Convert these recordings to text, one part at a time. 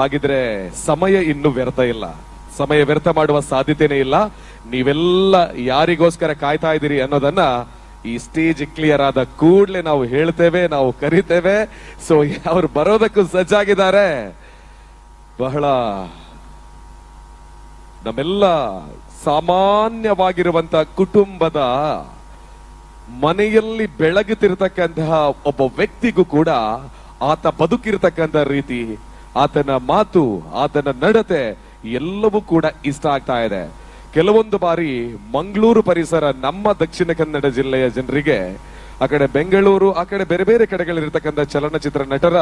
ಹಾಗಿದ್ರೆ ಸಮಯ ಇನ್ನು ವ್ಯರ್ಥ ಇಲ್ಲ. ಸಮಯ ವ್ಯರ್ಥ ಮಾಡುವ ಸಾಧ್ಯತೆನೇ ಇಲ್ಲ. ನೀವೆಲ್ಲ ಯಾರಿಗೋಸ್ಕರ ಕಾಯ್ತಾ ಇದ್ದೀರಿ ಅನ್ನೋದನ್ನ ಈ ಸ್ಟೇಜ್ ಕ್ಲಿಯರ್ ಆದ ಕೂಡ್ಲೆ ನಾವು ಹೇಳ್ತೇವೆ, ನಾವು ಕರಿತೇವೆ. ಸೊ ಅವ್ರು ಬರೋದಕ್ಕೂ ಸಜ್ಜಾಗಿದ್ದಾರೆ. ಬಹಳ ನಮ್ಮೆಲ್ಲ ಸಾಮಾನ್ಯವಾಗಿರುವಂತ ಕುಟುಂಬದ ಮನೆಯಲ್ಲಿ ಬೆಳಗುತ್ತಿರತಕ್ಕಂತಹ ಒಬ್ಬ ವ್ಯಕ್ತಿಗೂ ಕೂಡ ಆತ ಬದುಕಿರ್ತಕ್ಕಂಥ ರೀತಿ ಆತನ ಮಾತು, ಆತನ ನಡತೆ ಎಲ್ಲವೂ ಕೂಡ ಇಷ್ಟ ಆಗ್ತಾ ಇದೆ. ಕೆಲವೊಂದು ಬಾರಿ ಮಂಗಳೂರು ಪರಿಸರ ನಮ್ಮ ದಕ್ಷಿಣ ಕನ್ನಡ ಜಿಲ್ಲೆಯ ಜನರಿಗೆ, ಆ ಕಡೆ ಬೆಂಗಳೂರು, ಆ ಕಡೆ ಬೇರೆ ಬೇರೆ ಕಡೆಗಳಿರ್ತಕ್ಕಂಥ ಚಲನಚಿತ್ರ ನಟರ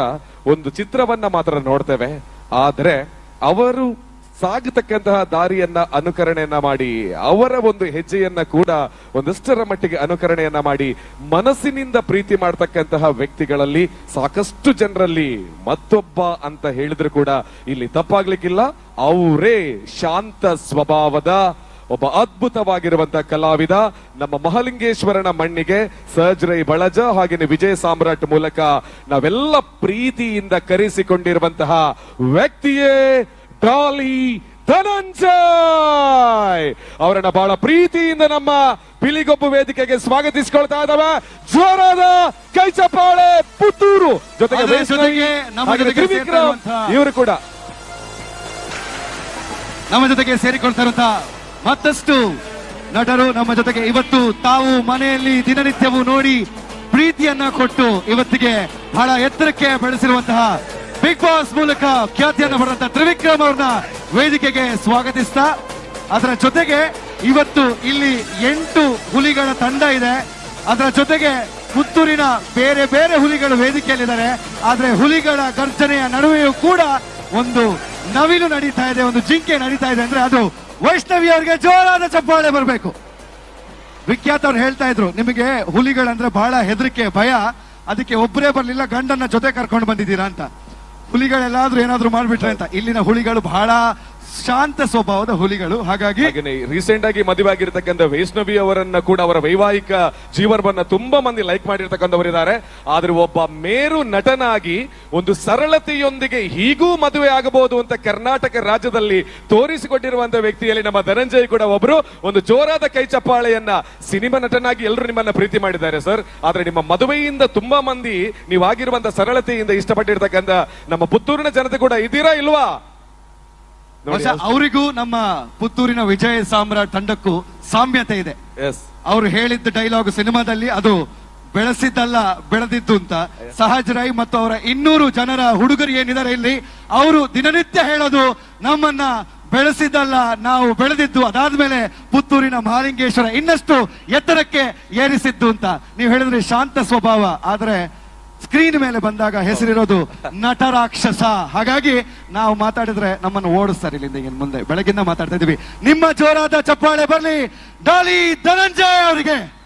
ಒಂದು ಚಿತ್ರವನ್ನ ಮಾತ್ರ ನೋಡ್ತೇವೆ. ಆದರೆ ಅವರು ಸಾಗತಕ್ಕಂತಹ ದಾರಿಯನ್ನ ಅನುಕರಣೆಯನ್ನ ಮಾಡಿ, ಅವರ ಒಂದು ಹೆಜ್ಜೆಯನ್ನ ಕೂಡ ಒಂದಷ್ಟರ ಮಟ್ಟಿಗೆ ಅನುಕರಣೆಯನ್ನ ಮಾಡಿ, ಮನಸ್ಸಿನಿಂದ ಪ್ರೀತಿ ಮಾಡ್ತಕ್ಕಂತಹ ವ್ಯಕ್ತಿಗಳಲ್ಲಿ ಸಾಕಷ್ಟು ಜನರಲ್ಲಿ ಮತ್ತೊಬ್ಬ ಅಂತ ಹೇಳಿದ್ರು ಕೂಡ ಇಲ್ಲಿ ತಪ್ಪಾಗ್ಲಿಕ್ಕಿಲ್ಲ. ಅವರೇ ಶಾಂತ ಸ್ವಭಾವದ ಒಬ್ಬ ಅದ್ಭುತವಾಗಿರುವಂತಹ ಕಲಾವಿದ. ನಮ್ಮ ಮಹಲಿಂಗೇಶ್ವರನ ಮಣ್ಣಿಗೆ ಸರ್ಜರೈ ಬಳಜ ಹಾಗೇನೆ ವಿಜಯ ಸಾಮ್ರಾಟ್ ಮೂಲಕ ನಾವೆಲ್ಲ ಪ್ರೀತಿಯಿಂದ ಕರೆಸಿಕೊಂಡಿರುವಂತಹ ವ್ಯಕ್ತಿಯೇ ಡಾಲಿ ಧನಂಜಯ್ ಅವರನ್ನ ಬಹಳ ಪ್ರೀತಿಯಿಂದ ನಮ್ಮ ಬಿಳಿಗೊಬ್ಬು ವೇದಿಕೆಗೆ ಸ್ವಾಗತಿಸಿಕೊಳ್ತಾ ಇದ್ದಾವೆ. ಜ್ವರದ ಕೈ ಚಪ್ಪಾಳೆ ಪುತ್ತೂರು ಜೊತೆಗೆ ಇವರು ಕೂಡ. ನಮ್ಮ ಜೊತೆಗೆ ಸೇರಿಕೊಳ್ತಾ ಇರುವಂತ ಮತ್ತಷ್ಟು ನಟರು ನಮ್ಮ ಜೊತೆಗೆ ಇವತ್ತು ತಾವು ಮನೆಯಲ್ಲಿ ದಿನನಿತ್ಯವೂ ನೋಡಿ ಪ್ರೀತಿಯನ್ನ ಕೊಟ್ಟು ಇವತ್ತಿಗೆ ಬಹಳ ಎತ್ತರಕ್ಕೆ ಬೆಳೆಸಿರುವಂತಹ ಬಿಗ್ ಬಾಸ್ ಮೂಲಕ ಖ್ಯಾತಿಯನ್ನು ಪಡೆದಂತ ತ್ರಿವಿಕ್ರಮ್ ಅವ್ರನ್ನ ವೇದಿಕೆಗೆ ಸ್ವಾಗತಿಸ್ತಾ, ಅದರ ಜೊತೆಗೆ ಇವತ್ತು ಇಲ್ಲಿ ಎಂಟು ಹುಲಿಗಳ ತಂಡ ಇದೆ. ಅದರ ಜೊತೆಗೆ ಪುತ್ತೂರಿನ ಬೇರೆ ಬೇರೆ ಹುಲಿಗಳು ವೇದಿಕೆಯಲ್ಲಿದ್ದಾರೆ. ಆದ್ರೆ ಹುಲಿಗಳ ಗರ್ಜನೆಯ ನಡುವೆಯೂ ಕೂಡ ಒಂದು ನವಿಲು ನಡೀತಾ ಇದೆ, ಒಂದು ಜಿಂಕೆ ನಡೀತಾ ಇದೆ ಅಂದ್ರೆ ಅದು ವೈಷ್ಣವಿ ಅವರಿಗೆ ಜೋರಾದ ಚಪ್ಪಾಳೆ ಬರಬೇಕು. ವಿಖ್ಯಾತ ಅವ್ರು ಹೇಳ್ತಾ ಇದ್ರು, ನಿಮಗೆ ಹುಲಿಗಳಂದ್ರೆ ಬಹಳ ಹೆದರಿಕೆ, ಭಯ. ಅದಕ್ಕೆ ಒಬ್ಬರೇ ಬರಲಿಲ್ಲ ಗಂಡನ ಜೊತೆ ಕರ್ಕೊಂಡು ಬಂದಿದ್ದೀರಾ ಅಂತ. ಹುಲಿಗಳೆಲ್ಲಾದ್ರೂ ಏನಾದ್ರೂ ಮಾಡ್ಬಿಟ್ರೆ ಅಂತ. ಇಲ್ಲಿನ ಹುಲಿಗಳು ಬಹಳ ಶಾಂತ ಸ್ವಭಾವದ ಹುಲಿಗಳು. ಹಾಗಾಗಿ ರೀಸೆಂಟ್ ಆಗಿ ಮದುವೆ ಆಗಿರ್ತಕ್ಕಂಥ ವೈಷ್ಣವಿ ಅವರನ್ನ ಕೂಡ ಅವರ ವೈವಾಹಿಕ ಜೀವನವನ್ನ ತುಂಬಾ ಮಂದಿ ಲೈಕ್ ಮಾಡಿರ್ತಕ್ಕಂಥವರಿದ್ದಾರೆ. ಆದ್ರೆ ಒಬ್ಬ ಮೇರು ನಟನಾಗಿ ಒಂದು ಸರಳತೆಯೊಂದಿಗೆ ಹೀಗೂ ಮದುವೆ ಆಗಬಹುದು ಅಂತ ಕರ್ನಾಟಕ ರಾಜ್ಯದಲ್ಲಿ ತೋರಿಸಿಕೊಟ್ಟಿರುವಂತ ವ್ಯಕ್ತಿಯಲ್ಲಿ ನಮ್ಮ ಧನಂಜಯ್ ಕೂಡ ಒಬ್ರು. ಒಂದು ಜೋರಾದ ಕೈ ಚಪ್ಪಾಳೆಯನ್ನ ಸಿನಿಮಾ ನಟನಾಗಿ ಎಲ್ಲರೂ ನಿಮ್ಮನ್ನ ಪ್ರೀತಿ ಮಾಡಿದ್ದಾರೆ ಸರ್. ಆದ್ರೆ ನಿಮ್ಮ ಮದುವೆಯಿಂದ ತುಂಬಾ ಮಂದಿ ನೀವಾಗಿರುವಂತ ಸರಳತೆಯಿಂದ ಇಷ್ಟಪಟ್ಟಿರ್ತಕ್ಕಂಥ ನಮ್ಮ ಪುತ್ತೂರಿನ ಜನತೆ ಕೂಡ ಇದ್ದೀರಾ ಇಲ್ವಾ? ಅವರಿಗೂ ನಮ್ಮ ಪುತ್ತೂರಿನ ವಿಜಯ ಸಾಮ್ರಾಟ್ ತಂಡಕ್ಕೂ ಸಾಮ್ಯತೆ ಇದೆ. ಅವ್ರು ಅವರು ಹೇಳಿದ್ದ ಡೈಲಾಗ್ ಸಿನಿಮಾದಲ್ಲಿ ಅದು ಬೆಳೆಸಿದ್ದಲ್ಲ ಬೆಳೆದಿದ್ದು ಅಂತ. ಸಹಜ ರೈ ಮತ್ತು ಅವರ ಇನ್ನೂರು ಜನರ ಹುಡುಗರು ಏನಿದ್ದಾರೆ ಇಲ್ಲಿ ಅವರು ದಿನನಿತ್ಯ ಹೇಳೋದು ನಮ್ಮನ್ನ ಬೆಳೆಸಿದ್ದಲ್ಲ ನಾವು ಬೆಳೆದಿದ್ದು ಅದಾದ್ಮೇಲೆ ಪುತ್ತೂರಿನ ಮಹಾಲಿಂಗೇಶ್ವರ ಇನ್ನಷ್ಟು ಎತ್ತರಕ್ಕೆ ಏರಿಸಿದ್ದು ಅಂತ. ನೀವು ಹೇಳಿದ್ರೆ ಶಾಂತ ಸ್ವಭಾವ ಆದ್ರೆ ಸ್ಕ್ರೀನ್ ಮೇಲೆ ಬಂದಾಗ ಹೆಸರಿರೋದು ನಟರಾಕ್ಷಸ ಹಾಗಾಗಿ ನಾವು ಮಾತಾಡಿದ್ರೆ ನಮ್ಮನ್ನು ಓಡಿಸ್ತಾರೆ ಇಲ್ಲಿಂದ ಇನ್ ಮುಂದೆ. ಬೆಳಗಿಂದ ಮಾತಾಡ್ತಾ ಇದೀವಿ ನಿಮ್ಮ ಜೋರಾದ ಚಪ್ಪಾಳೆ ಬರಲಿ. ಡಾಲಿ ಧನಂಜಯ ಅವರಿಗೆ.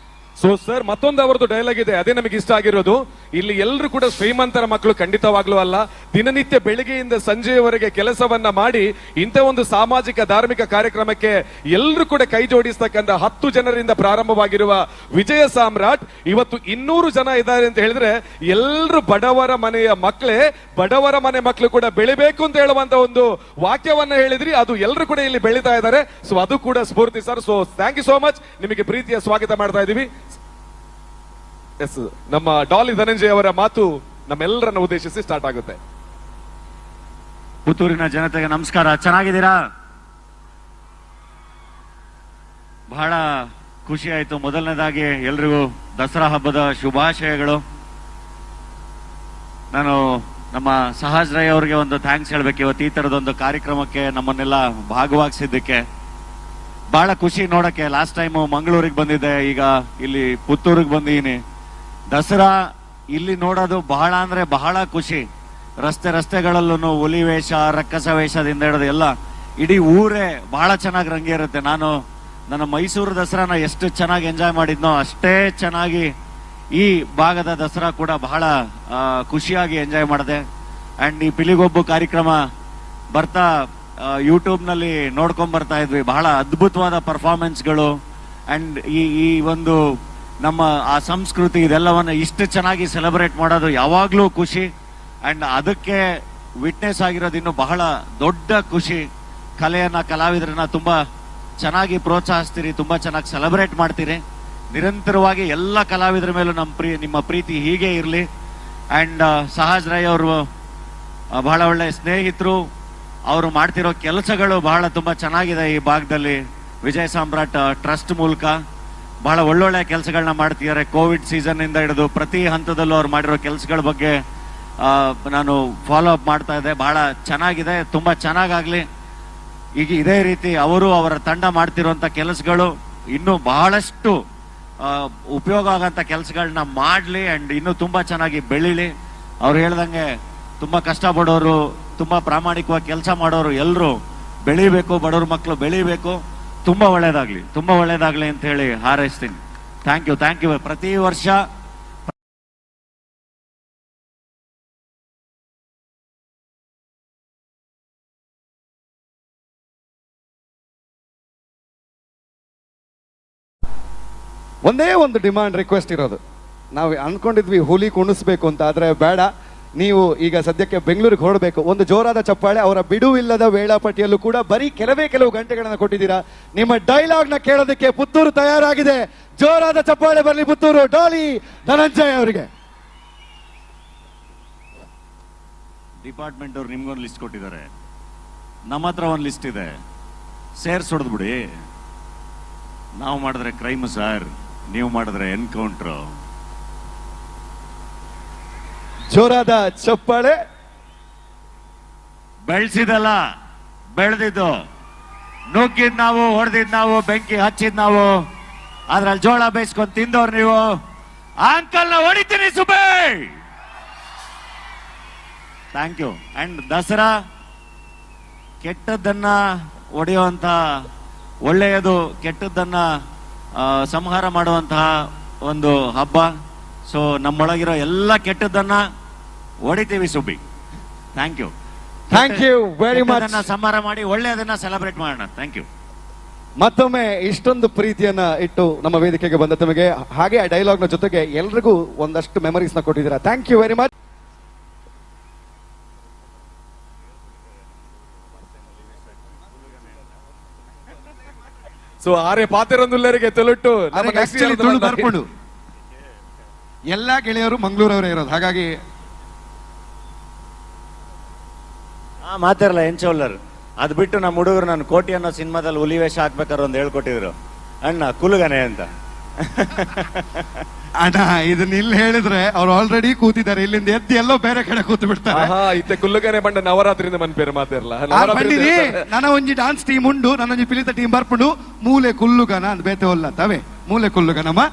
ಸೊ ಸರ್ ಮತ್ತೊಂದು ಅವರದ್ದು ಡೈಲಾಗ್ ಇದೆ. ಅದೇ ನಮಗೆ ಇಷ್ಟ ಆಗಿರೋದು. ಇಲ್ಲಿ ಎಲ್ಲರೂ ಕೂಡ ಶ್ರೀಮಂತರ ಮಕ್ಕಳು ಖಂಡಿತವಾಗ್ಲೂ ಅಲ್ಲ. ದಿನನಿತ್ಯ ಬೆಳಿಗ್ಗೆಯಿಂದ ಸಂಜೆಯವರೆಗೆ ಕೆಲಸವನ್ನ ಮಾಡಿ ಇಂಥ ಒಂದು ಸಾಮಾಜಿಕ, ಧಾರ್ಮಿಕ ಕಾರ್ಯಕ್ರಮಕ್ಕೆ ಎಲ್ಲರೂ ಕೂಡ ಕೈ ಜೋಡಿಸ್ತಕ್ಕಂಥ ಹತ್ತು ಜನರಿಂದ ಪ್ರಾರಂಭವಾಗಿರುವ ವಿಜಯ ಸಾಮ್ರಾಟ್ ಇವತ್ತು ಇನ್ನೂರು ಜನ ಇದ್ದಾರೆ ಅಂತ ಹೇಳಿದ್ರೆ ಎಲ್ಲರೂ ಬಡವರ ಮನೆಯ ಮಕ್ಕಳೇ, ಬಡವರ ಮನೆ ಮಕ್ಕಳು ಕೂಡ ಬೆಳಿಬೇಕು ಅಂತ ಹೇಳುವಂತ ಒಂದು ವಾಕ್ಯವನ್ನ ಹೇಳಿದ್ರಿ. ಅದು ಎಲ್ಲರೂ ಕೂಡ ಇಲ್ಲಿ ಬೆಳೀತಾ ಇದ್ದಾರೆ. ಸೊ ಅದು ಕೂಡ ಸ್ಫೂರ್ತಿ sir so thank you so much ನಿಮಗೆ ಪ್ರೀತಿಯ ಸ್ವಾಗತ ಮಾಡ್ತಾ ಇದೀವಿ ಎಸ್, ನಮ್ಮ ಡಾಲಿ ಧನಂಜಯ ಅವರ ಮಾತು ನಮ್ಮೆಲ್ಲರನ್ನ ಉದ್ದೇಶಿಸಿ ಸ್ಟಾರ್ಟ್ ಆಗುತ್ತೆ. ಪುತ್ತೂರಿನ ಜನತೆಗೆ ನಮಸ್ಕಾರ. ಚೆನ್ನಾಗಿದ್ದೀರಾ? ಬಹಳ ಖುಷಿ ಆಯ್ತು. ಮೊದಲನೇದಾಗಿ ಎಲ್ರಿಗೂ ದಸರಾ ಹಬ್ಬದ ಶುಭಾಶಯಗಳು. ನಾನು ನಮ್ಮ ಸಹಜ್ ರೈ ಅವರಿಗೆ ಒಂದು ಥ್ಯಾಂಕ್ಸ್ ಹೇಳ್ಬೇಕು. ಇವತ್ತು ಈ ಥರದೊಂದು ಕಾರ್ಯಕ್ರಮಕ್ಕೆ ನಮ್ಮನ್ನೆಲ್ಲ ಭಾಗವಾಗಿಸಿದ್ದಕ್ಕೆ ಬಹಳ ಖುಷಿ ನೋಡಕ್ಕೆ. ಲಾಸ್ಟ್ ಟೈಮ್ ಮಂಗಳೂರಿಗೆ ಬಂದಿದ್ದೆ. ಈಗ ಇಲ್ಲಿ ಪುತ್ತೂರಿಗೆ ಬಂದಿದ್ದೀನಿ. ದಸರಾ ಇಲ್ಲಿ ನೋಡೋದು ಬಹಳ ಅಂದ್ರೆ ಬಹಳ ಖುಷಿ. ರಸ್ತೆ ರಸ್ತೆಗಳಲ್ಲೂ ಹುಲಿ ವೇಷ, ರಕ್ಕಸ ವೇಷದಿಂದ ಹಿಡಿದು ಎಲ್ಲ ಇಡೀ ಊರೇ ಬಹಳ ಚೆನ್ನಾಗಿ ರಂಗೇರುತ್ತೆ. ನಾನು ನನ್ನ ಮೈಸೂರು ದಸರಾನ ಎಷ್ಟು ಚೆನ್ನಾಗಿ ಎಂಜಾಯ್ ಮಾಡಿದ್ನೋ ಅಷ್ಟೇ ಚೆನ್ನಾಗಿ ಈ ಭಾಗದ ದಸರಾ ಕೂಡ ಬಹಳ ಖುಷಿಯಾಗಿ ಎಂಜಾಯ್ ಮಾಡಿದೆ. ಅಂಡ್ ಈ ಪಿಲಿಗೊಬ್ಬು ಕಾರ್ಯಕ್ರಮ ಬರ್ತಾ ಯೂಟ್ಯೂಬ್ನಲ್ಲಿ ನೋಡ್ಕೊಂಡ್ ಬರ್ತಾ ಇದ್ವಿ. ಬಹಳ ಅದ್ಭುತವಾದ ಪರ್ಫಾರ್ಮೆನ್ಸ್ಗಳು ಅಂಡ್ ಈ ಈ ಒಂದು ನಮ್ಮ ಆ ಸಂಸ್ಕೃತಿ ಇದೆಲ್ಲವನ್ನ ಇಷ್ಟು ಚೆನ್ನಾಗಿ ಸೆಲೆಬ್ರೇಟ್ ಮಾಡೋದು ಯಾವಾಗಲೂ ಖುಷಿ. ಅಂಡ್ ಅದಕ್ಕೆ ವಿಟ್ನೆಸ್ ಆಗಿರೋದು ಇನ್ನು ಬಹಳ ದೊಡ್ಡ ಖುಷಿ. ಕಲೆಯನ್ನ, ಕಲಾವಿದರನ್ನ ತುಂಬಾ ಚೆನ್ನಾಗಿ ಪ್ರೋತ್ಸಾಹಿಸ್ತೀರಿ, ತುಂಬಾ ಚೆನ್ನಾಗಿ ಸೆಲೆಬ್ರೇಟ್ ಮಾಡ್ತೀರಿ. ನಿರಂತರವಾಗಿ ಎಲ್ಲ ಕಲಾವಿದರ ಮೇಲೂ ನಮ್ಮ ಪ್ರೀ, ನಿಮ್ಮ ಪ್ರೀತಿ ಹೀಗೆ ಇರಲಿ. ಅಂಡ್ ಸಹಜ್ ರೈ ಅವರು ಬಹಳ ಒಳ್ಳೆ ಸ್ನೇಹಿತರು. ಅವರು ಮಾಡ್ತಿರೋ ಕೆಲಸಗಳು ಬಹಳ ತುಂಬ ಚೆನ್ನಾಗಿದೆ ಈ ಭಾಗದಲ್ಲಿ. ವಿಜಯ ಸಾಮ್ರಾಟ್ ಟ್ರಸ್ಟ್ ಮೂಲಕ. ಬಹಳ ಒಳ್ಳೊಳ್ಳೆ ಕೆಲಸಗಳನ್ನ ಮಾಡ್ತಿದ್ದಾರೆ. ಕೋವಿಡ್ ಸೀಸನ್ ಇಂದ ಹಿಡಿದು ಪ್ರತಿ ಹಂತದಲ್ಲೂ ಅವ್ರು ಮಾಡಿರೋ ಕೆಲಸಗಳ ಬಗ್ಗೆ ನಾನು ಫಾಲೋ ಅಪ್ ಮಾಡ್ತಾ ಇದ್ದೆ. ಬಹಳ ಚೆನ್ನಾಗಿದೆ. ತುಂಬಾ ಚೆನ್ನಾಗಾಗ್ಲಿ. ಈಗ ಇದೇ ರೀತಿ ಅವರು ಅವರ ತಂಡ ಮಾಡ್ತಿರುವಂತ ಕೆಲಸಗಳು ಇನ್ನೂ ಬಹಳಷ್ಟು ಉಪಯೋಗ ಆಗಂತ ಕೆಲಸಗಳನ್ನ ಮಾಡ್ಲಿ ಅಂಡ್ ಇನ್ನೂ ತುಂಬಾ ಚೆನ್ನಾಗಿ ಬೆಳೀಲಿ. ಅವ್ರು ಹೇಳ್ದಂಗೆ ತುಂಬಾ ಕಷ್ಟಪಡೋರು, ತುಂಬಾ ಪ್ರಾಮಾಣಿಕವಾಗಿ ಕೆಲಸ ಮಾಡೋರು ಎಲ್ಲರೂ ಬೆಳಿಬೇಕು, ಬಡವ್ರ ಮಕ್ಕಳು ಬೆಳಿಬೇಕು. ತುಂಬಾ ಒಳ್ಳೇದಾಗ್ಲಿ ತುಂಬಾ ಒಳ್ಳೇದಾಗ್ಲಿ ಅಂತ ಹೇಳಿ ಹಾರೈಸ್ತೀನಿ. ಥ್ಯಾಂಕ್ ಯು ಥ್ಯಾಂಕ್ ಯು ಪ್ರತಿ ವರ್ಷ ಒಂದೇ ಒಂದು ಡಿಮಾಂಡ್ ರಿಕ್ವೆಸ್ಟ್ ಇರೋದು. ನಾವು ಅನ್ಕೊಂಡಿದ್ವಿ ಹುಲಿ ಕುಣಿಸ್ಬೇಕು ಅಂತ, ಆದ್ರೆ ಬೇಡ. ನೀವು ಈಗ ಸದ್ಯಕ್ಕೆ ಬೆಂಗಳೂರಿಗೆ ಹೊರಡಬೇಕು. ಒಂದು ಜೋರಾದ ಚಪ್ಪಾಳೆ, ಅವರ ಬಿಡುವಿಲ್ಲದ ವೇಳಾಪಟ್ಟಿಯಲ್ಲೂ ಕೂಡ ಬರೀ ಕೆಲವೇ ಕೆಲವು ಗಂಟೆಗಳನ್ನು ಕೊಟ್ಟಿದ್ದೀರಾ? ನಿಮ್ಮ ಡೈಲಾಗ್ನ ಕೇಳೋದಕ್ಕೆ ಪುತ್ತೂರು ತಯಾರಾಗಿದೆ. ಜೋರಾದ ಚಪ್ಪಾಳೆ ಬರಲಿ ಪುತ್ತೂರು. ಡಾಲಿ ಧನಂಜಯ ಅವರಿಗೆ. ಡಿಪಾರ್ಟ್ಮೆಂಟ್ ಅವ್ರು ನಿಮ್ಗೊಂದು ಲಿಸ್ಟ್ ಕೊಟ್ಟಿದ್ದಾರೆ. ನಮ್ಮ ಹತ್ರ ಒಂದು ಲಿಸ್ಟ್ ಇದೆ. ಸೇರ್ಸ್ ಹೊಡೆದ್ಬಿಡಿ ನಾವು ಮಾಡಿದ್ರೆ ಕ್ರೈಮ್ ಸರ್, ನೀವು ಮಾಡಿದ್ರೆ ಎನ್ಕೌಂಟ್ರು. ಜೋರಾದ ಚಪ್ಪಾಳೆ. ಬೆಳೆಸಿದಲ್ಲ, ಬೆಳೆದಿದ್ದು. ನುಗ್ಗಿದ್ ನಾವು, ಹೊಡೆದಿದ್ ನಾವು, ಬೆಂಕಿ ಹಚ್ಚಿದ್ ನಾವು. ಅದ್ರಲ್ಲಿ ಜೋಳ ಬೇಯಿಸ್ಕೊಂಡ್ ತಿಂದವ್ರು ನೀವು. ಅಂಕಲ್ನ ಹೊಡಿತೀನಿ ಸುಬೇ ಥ್ಯಾಂಕ್ ಯು ಅಂಡ್ ದಸರಾ ಕೆಟ್ಟದ್ದನ್ನ ಒಡೆಯುವಂತ ಒಳ್ಳೆಯದು, ಕೆಟ್ಟದ್ದನ್ನ ಸಂಹಾರ ಮಾಡುವಂತಹ ಒಂದು ಹಬ್ಬ. ಸೊ ನಮ್ಮೊಳಗಿರೋ ಎಲ್ಲ ಕೆಟ್ಟದ್ದನ್ನ ಹೊಡಿತೀವಿ Subbi. Thank you thank you very much ಸಂಹಾರ ಮಾಡಿ ಒಳ್ಳೆಯದನ್ನ ಸೆಲೆಬ್ರೇಟ್ ಮಾಡೋಣ. ಥ್ಯಾಂಕ್ ಯು ಮತ್ತೊಮ್ಮೆ ಇಷ್ಟೊಂದು ಪ್ರೀತಿಯನ್ನ ಇಟ್ಟು ನಮ್ಮ ವೇದಿಕೆಗೆ ಬಂದ ತಮಗೆ ಹಾಗೆ ಆ ಡೈಲಾಗ್ನ ಜೊತೆಗೆ ಎಲ್ರಿಗೂ ಒಂದಷ್ಟು ಮೆಮರೀಸ್ನ ಕೊಟ್ಟಿದ್ದೀರಾ. Thank you very much so ಆರೆ ಪಾತ್ರರೊಂದುಲ್ಲರಿಗೆ ತೊಲುಟ್ಟು ಎಲ್ಲಾ ಗೆಳೆಯರು ಮಂಗಳೂರವರೇ ಇರೋದು. ಹಾಗಾಗಿ ಹಾ ಮಾತಾರಲ್ಲ ಎಂಚೋಲ್ಲರ್ ಅದು ಬಿಟ್ಟು ನಮ್ಮ ಹುಡುಗರು ನಾನು ಕೋಟಿ ಅನ್ನೋ ಸಿನಿಮಾದಲ್ಲಿ ಹುಲಿ ವೇಷ ಹಾಕ್ಬೇಕಾದ್ರೆ ಒಂದು ಹೇಳ್ಕೊಟ್ಟಿದ್ರು. ಅಣ್ಣ ಕುಲುಗನೆ ಅಂತ. ಅಣ್ಣ ಇದನ್ನ ಇಲ್ಲಿ ಹೇಳಿದ್ರೆ ಅವ್ರು ಆಲ್ರೆಡಿ ಕೂತಿದ್ದಾರೆ. ಇಲ್ಲಿಂದ ಎದ್ದು ಎಲ್ಲೋ ಬೇರೆ ಕಡೆ ಕೂತು ಬಿಡ್ತಾರೆ. ಆಹಾ ಇತ್ತೆ ಕುಲ್ಲುಗನೆ ಬಂಡ ನವರಾತ್ರಿಯಿಂದ ಮನ್ ಪೇರು ಮಾತಿರಲ್ಲ ಆ ಬಂದಿರಿ ನನ್ನ ಒಂಜಿ ಡಾನ್ಸ್ ಟೀಮ್ ಉಂಡು. ನನ್ನ ಒಂಜಿ ಪಿಲಿತ ಟೀಮ್ ಬರ್ಪುಂಡು. ಮೂಲೆ ಕುಲ್ಲುಗನ ಅಂತ ಬೇತೆ ಒಲ್ಲ ತವೆ ಮೂಲೆ ಕುಲ್ಲುಗನಮ್ಮ.